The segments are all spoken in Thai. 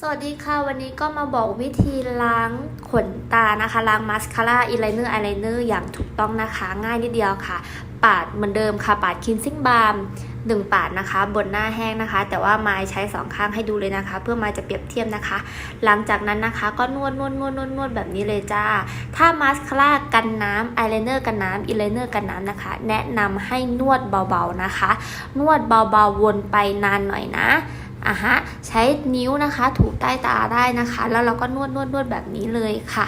สวัสดีค่ะ วันนี้ก็มาบอกวิธีล้างขนตานะคะ ล้างมาสคาร่าอิไลเนอร์อายไลเนอร์อย่างถูกต้องนะคะ ง่ายนิดเดียวค่ะ ปาดเหมือนเดิมค่ะ ปาดคินซิ่งบาร์มหนึ่งปาดนะคะ บนหน้าแห้งนะคะ แต่ว่าไม้ใช้สองข้างให้ดูเลยนะคะ เพื่อไม้จะเปรียบเทียบนะคะ หลังจากนั้นนะคะก็นวดนวดนวดนวดนวดแบบนี้เลยจ้า ถ้ามาสคาร่ากันน้ำอายไลเนอร์กันน้ำอิไลเนอร์กันน้ำนะคะ แนะนำให้นวดเบาๆนะคะ นวดเบาๆวนไปนานหน่อยนะ อะฮะใช้นิ้วนะคะถูใต้ตาได้นะคะ แล้วเราก็นวดนวดนวดแบบนี้เลยค่ะ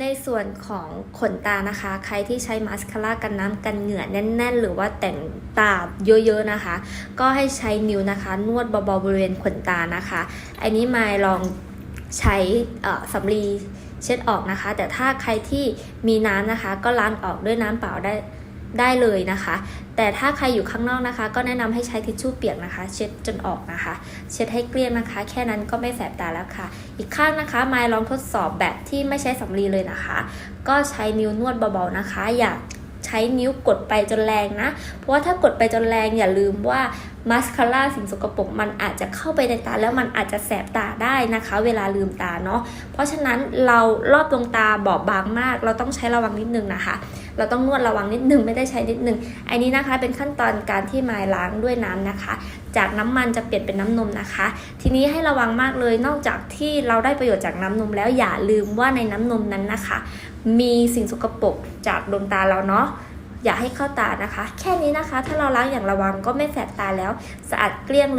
ในส่วนของขนตานะคะ ใครที่ใช้มาสคาร่ากันน้ำกันเหงื่อแน่น ๆ หรือว่าแต่งตาเยอะๆนะคะ ก็ให้ใช้นิ้วนะคะ นวดเบาๆบริเวณขนตานะคะ อันนี้มาลองใช้สำลีเช็ดออกนะคะ แต่ถ้าใครที่มีน้ำนะคะ ก็ล้างออกด้วยน้ำเปล่าได้ ได้เลยนะคะ แต่ถ้าใครอยู่ข้างนอกนะคะ ก็แนะนำให้ใช้ทิชชู่เปียกนะคะ เช็ดจนออกนะคะ เช็ดให้เกลี้ยงนะคะ แค่นั้นก็ไม่แสบตาแล้วค่ะ อีกข้างนะคะมายลองทดสอบแบบที่ไม่ใช้สำลีเลยนะคะ ก็ใช้นิ้วนวดเบาๆนะคะ อย่าใช้นิ้วกดไปจนแรงนะ เพราะว่าถ้ากดไปจนแรงอย่าลืมว่ามาสคาร่าสิ่งสกปรกมันอาจจะเข้าไปในตาแล้วมันอาจจะแสบตาได้นะคะ เวลาลืมตาเนาะเพราะฉะนั้นเรารอบดวงตาบอบบางมาก เราต้องใช้ระวังนิดนึงนะคะ เราต้องนวดระวังนิดนึงไม่ได้ใช้นิดนึงอันนี้นะคะเป็นขั้นตอนการที่มายล้างด้วยน้ำนะคะ จากน้ำมันจะเปลี่ยนเป็นน้ำนมนะคะ ทีนี้ให้ระวังมากเลยนอกจากที่เราได้ประโยชน์จากน้ำนมแล้วอย่าลืมว่าในน้ำนมนั้นนะคะ มีสิ่งสกปรกจากดวงตาเราเนาะ อย่าให้เข้าตานะคะ แค่นี้นะคะ ถ้าเราล้างอย่างระวังก็ไม่แสบตาแล้ว สะอาดเกลี้ยงเลย